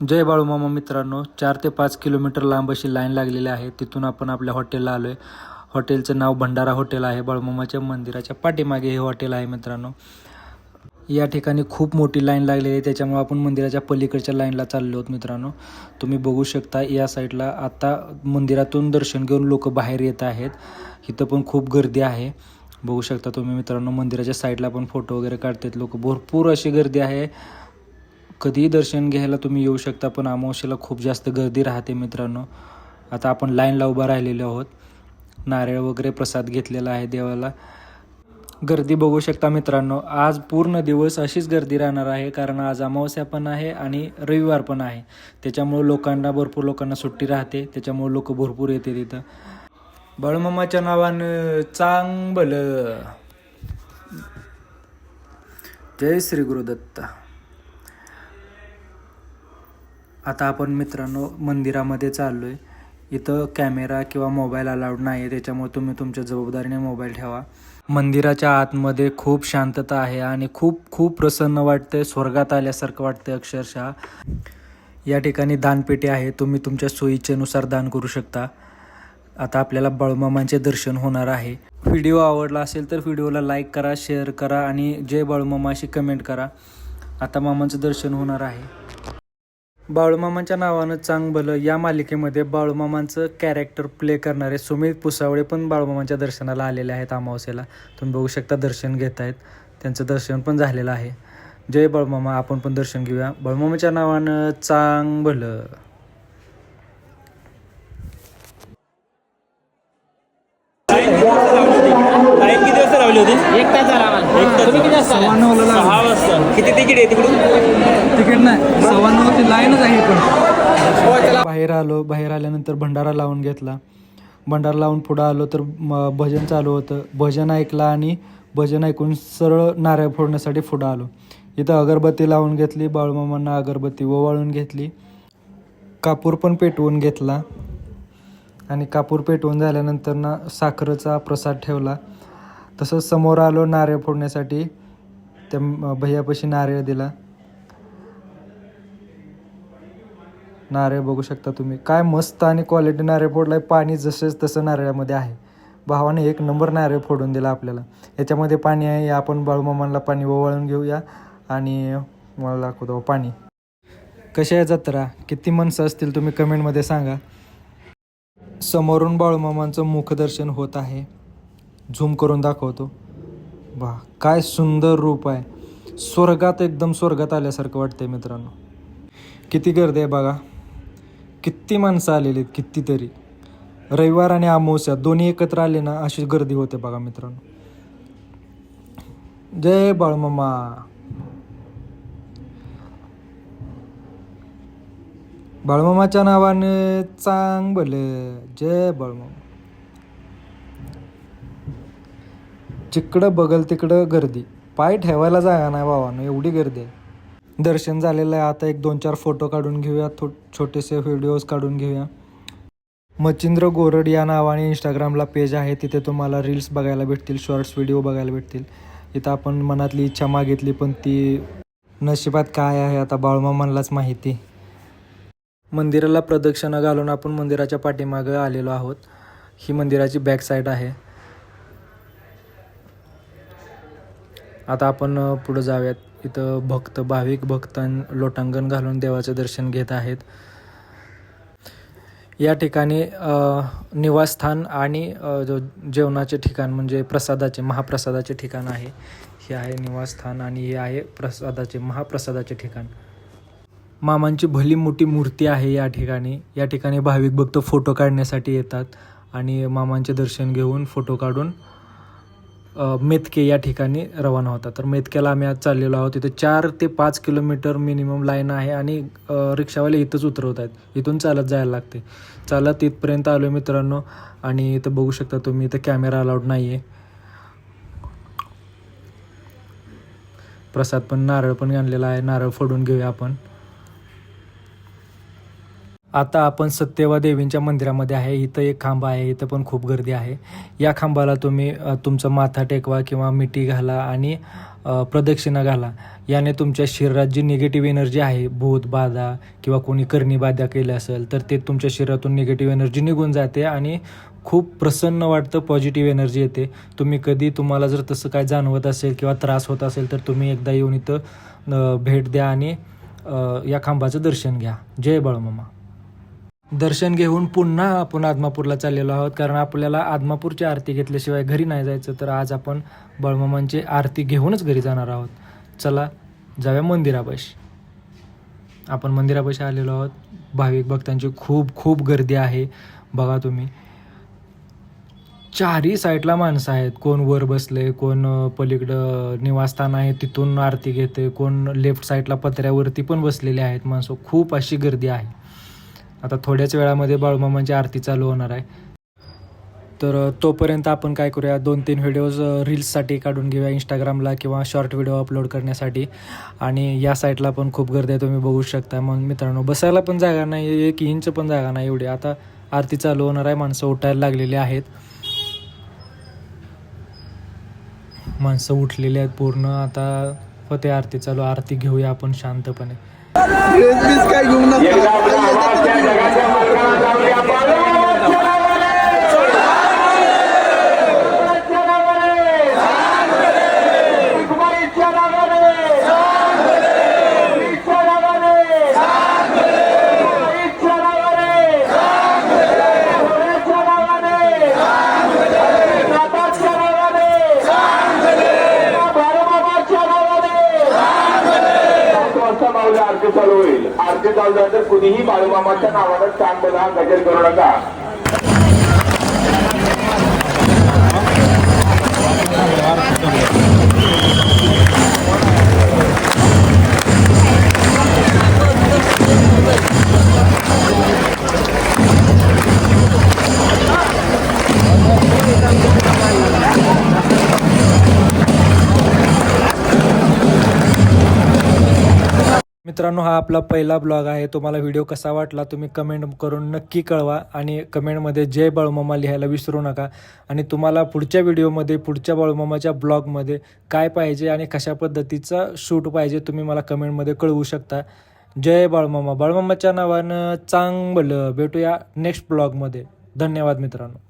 जय बाळूमामा मित्रांनो चार ते पाच किलोमीटर लांब अशी लाईन लागलेली आहे. तिथून आपण आपल्या हॉटेलला आलो आहे हॉटेलचं नाव भंडारा हॉटेल आहे. बाळूमामाच्या मंदिराच्या पाठीमागे हे हॉटेल आहे मित्रांनो. या ठिकाणी खूप मोठी लाईन लागलेली आहे. त्याच्यामुळे आपण मंदिराच्या पलीकडच्या लाईनला चाललो आहोत मित्रांनो. तुम्ही बघू शकता या साईडला आता मंदिरातून दर्शन घेऊन लोक बाहेर येत आहेत. इथं पण खूप गर्दी आहे. बघू शकता तुम्ही मित्रांनो मंदिराच्या साईडला पण फोटो वगैरे काढतात लोक. भरपूर अशी गर्दी आहे. कधीही दर्शन घ्यायला तुम्ही येऊ शकता पण अमावस्येला खूप जास्त गर्दी राहते मित्रांनो. आता आपण लाईनला उभा राहिलेलो आहोत. नारळ वगैरे प्रसाद घेतलेला आहे देवाला. गर्दी बघू शकता मित्रांनो. आज पूर्ण दिवस अशीच गर्दी राहणार आहे कारण आज अमावस्या पण आहे आणि रविवार पण आहे. त्याच्यामुळं लोकांना भरपूर लोकांना सुट्टी राहते. त्याच्यामुळे लोक भरपूर येते तिथं. बळमामाच्या नावानं चांगलं. जय श्री गुरुदत्ता. आता आपण मित्रांनो मंदिरामध्ये चाललो आहे इथं कॅमेरा किंवा मोबाईल अलाउड नाही आहे त्याच्यामुळे तुम्ही तुमच्या जबाबदारीने मोबाईल ठेवा. मंदिराच्या आतमध्ये खूप शांतता आहे आणि खूप खूप प्रसन्न वाटते स्वर्गात आल्यासारखं वाटतं अक्षरशः. या ठिकाणी दानपेटी आहे तुम्ही तुमच्या सोयीच्यानुसार दान करू शकता. आता आपल्याला बाळूमामांचे दर्शन होणार आहे. व्हिडिओ आवडला असेल तर व्हिडिओला लाईक करा शेअर करा आणि जय बाळूमामा अशी कमेंट करा. आता मामांचं दर्शन होणार आहे. बाळूमामांच्या नावानं चांग भलं या मालिकेमध्ये बाळूमामांचं कॅरेक्टर प्ले करणारे सुमित पुसावळे पण बाळूमामांच्या दर्शनाला आलेले आहेत अमावस्येला. तुम्ही बघू शकता दर्शन घेत आहेत त्यांचं दर्शन पण झालेलं आहे. जय बाळूमामा आपण पण दर्शन घेऊया. बाळूमामाच्या नावानं चांग भलं लाईन किती वाजता लावली होती? एक तास झाला आम्हाला. एक तास तुम्ही किती वाजता आला? सहा वाजता. किती तिकीट आहे तिकडून? तिकीट नाही. सव्वा नऊची लाईनच आहे पण बाहेर आलो. बाहेर आल्यानंतर भंडारा लावून घेतला. भंडारा लावून पुढं आलो तर म भजन चालू होतं. भजन ऐकलं आणि भजन ऐकून सरळ नारळ फोडण्यासाठी पुढं आलो. इथं अगरबत्ती लावून घेतली. बाळूमामांना अगरबत्ती ओवाळून घेतली. कापूर पण पेटवून घेतला. आणि कापूर पेटवून झाल्यानंतर ना साखरेचा प्रसाद ठेवला. तसंच समोर आलो नारळ फोडण्यासाठी. त्या भैयापाशी नारळ दिला. नारळ बघू शकता तुम्ही. काय मस्त आणि क्वालिटी नारळ फोडलाय. पाणी जसेच तसं नारळामध्ये आहे. भावाने एक नंबर नारळ फोडून दिला आपल्याला. याच्यामध्ये पाणी आहे. या आपण बाळूमामांना पाणी ओवाळून घेऊया. आणि मला दाखवतो पाणी. कशी आहे जत्रा? किती माणसं असतील तुम्ही कमेंटमध्ये सांगा. समोरून बाळूमामांचं मुखदर्शन होत आहे. झूम करून दाखवतो. वा काय सुंदर रूप आहे. स्वर्गात एकदम स्वर्गात आल्यासारखं वाटतंय मित्रांनो. किती गर्दी आहे बघा. किती माणसं आलेली आहेत कितीतरी रविवार आणि अमावस्या दोन्ही एकत्र आले ना अशी गर्दी होते बघा मित्रांनो. जय बाळमामा. बाळमामाच्या नावाने चांग भले जय बाळमामा. जिकडं बघल तिकडं गर्दी. पाय ठेवायला जागा नाही भावानं एवढी गर्दी आहे. दर्शन झालेलं आहे. आता एक दोन चार फोटो काढून घेऊया. थो छोटेसे व्हिडिओज काढून घेऊया. मच्छिंद्र गोरड या नावाने इंस्टाग्रामला पेज आहे. तिथे तुम्हाला रील्स बघायला भेटतील शॉर्ट्स व्हिडिओ बघायला भेटतील. इथं आपण मनातली इच्छा मागितली पण ती नशिबात काय आहे आता बाळूमामांनाच माहिती. मंदिराला प्रदक्षिणा घालून आपण मंदिराच्या पाठीमागं आलेलो आहोत. ही मंदिराची बॅक साईड आहे. आता आपण पुढं जाऊयात. इथं भक्त भाविक भक्त लोटांगण घालून देवाचं दर्शन घेत आहेत. या ठिकाणी निवासस्थान आणि जो जेवणाचे ठिकाण म्हणजे प्रसादाचे महाप्रसादाचे ठिकाण आहे. हे आहे निवासस्थान आणि हे आहे प्रसादाचे महाप्रसादाचे ठिकाण. मामांची भली मोठी मूर्ती आहे या ठिकाणी. या ठिकाणी भाविक भक्त फोटो काढण्यासाठी येतात आणि मामांचे दर्शन घेऊन फोटो काढून अ, मेतके या ठिकाणी रवाना होता. तर मेतक्याला आम्ही आज चाललेलो आहोत. तिथे चार ते पाच किलोमीटर मिनिमम लाईन आहे आणि रिक्षावाले इथंच उतरवत आहेत. इथून चालत जायला लागते. चालत इथपर्यंत आलो आहे मित्रांनो आणि इथं बघू शकता तुम्ही इथं कॅमेरा अलाउड नाही आहे प्रसाद पण नारळ पण आणलेला आहे. नारळ फोडून घेऊया आपण. आता आपण सत्यवा देवींच्या मंदिरामध्ये आहे. इथं एक खांब आहे. इथं पण खूप गर्दी आहे. या खांबाला तुम्ही तुमचं माथा टेकवा किंवा मिठी घाला आणि प्रदक्षिणा घाला. याने तुमच्या शरीरात जी निगेटिव्ह एनर्जी आहे भूत बाधा किंवा कोणी करणी बाधा केली असेल तर ते तुमच्या शरीरातून निगेटिव्ह एनर्जी निघून जाते आणि खूप प्रसन्न वाटतं पॉझिटिव्ह एनर्जी येते. तुम्ही कधी तुम्हाला जर तसं काय जाणवत असेल किंवा त्रास होत असेल तर तुम्ही एकदा येऊन इथं भेट द्या आणि या खांबाचं दर्शन घ्या. जय बाळमामा. दर्शन घेऊन पुन्हा आपण आदमापूरला चाललेलो आहोत. कारण आपल्याला आदमापूरची आरती घेतल्याशिवाय घरी नाही जायचं तर आज आपण बळमामांची आरती घेऊनच घरी जाणार आहोत. चला जाऊया मंदिरापाशी आपण मंदिरापाशी आलेलो आहोत. भाविक भक्तांची खूप खूप गर्दी आहे. बघा तुम्ही. चारही साईडला माणसं आहेत. कोण वर बसले कोण पलीकडं निवासस्थान आहे तिथून आरती घेते. कोण लेफ्ट साईडला पत्र्यावरती पण बसलेले आहेत. माणसं खूप अशी गर्दी आहे. आता थोड्याच वेळामध्ये बाळूमामांची म्हणजे आरती चालू होणार आहे. तर तोपर्यंत आपण काय करूया? दोन तीन व्हिडिओज रील्ससाठी काढून घेऊया इंस्टाग्रामला किंवा शॉर्ट व्हिडिओ अपलोड करण्यासाठी. आणि या साईटला पण खूप गर्दी आहे तुम्ही बघू शकता. मग मित्रांनो बसायला पण जागा नाही एक इंच पण जागा नाही एवढी. आता आरती चालू होणार आहे माणसं उठायला लागलेली आहेत. माणसं उठलेली आहेत पूर्ण. आता होते आरती चालू आरती घेऊया आपण शांतपणे. Es Vizcayuna. आरती चालू होईल. आरती चालू झाल्यानंतर कुणीही बाळूमामाच्या नावानं छान बोला गजर करू नका. मित्रांनो हा आपला पहिला ब्लॉग आहे. तुम्हाला व्हिडिओ कसा वाटला तुम्ही कमेंट करून नक्की कळवा आणि कमेंटमध्ये जय बाळूमामा लिहायला विसरू नका. आणि तुम्हाला पुढच्या व्हिडिओमध्ये पुढच्या बाळूमामाच्या ब्लॉगमध्ये काय पाहिजे आणि कशा पद्धतीचा शूट पाहिजे तुम्ही मला कमेंटमध्ये कळवू शकता. जय बाळूमामा. बाळूमामाच्या नावानं चांगलं भेटूया नेक्स्ट ब्लॉगमध्ये. धन्यवाद मित्रांनो.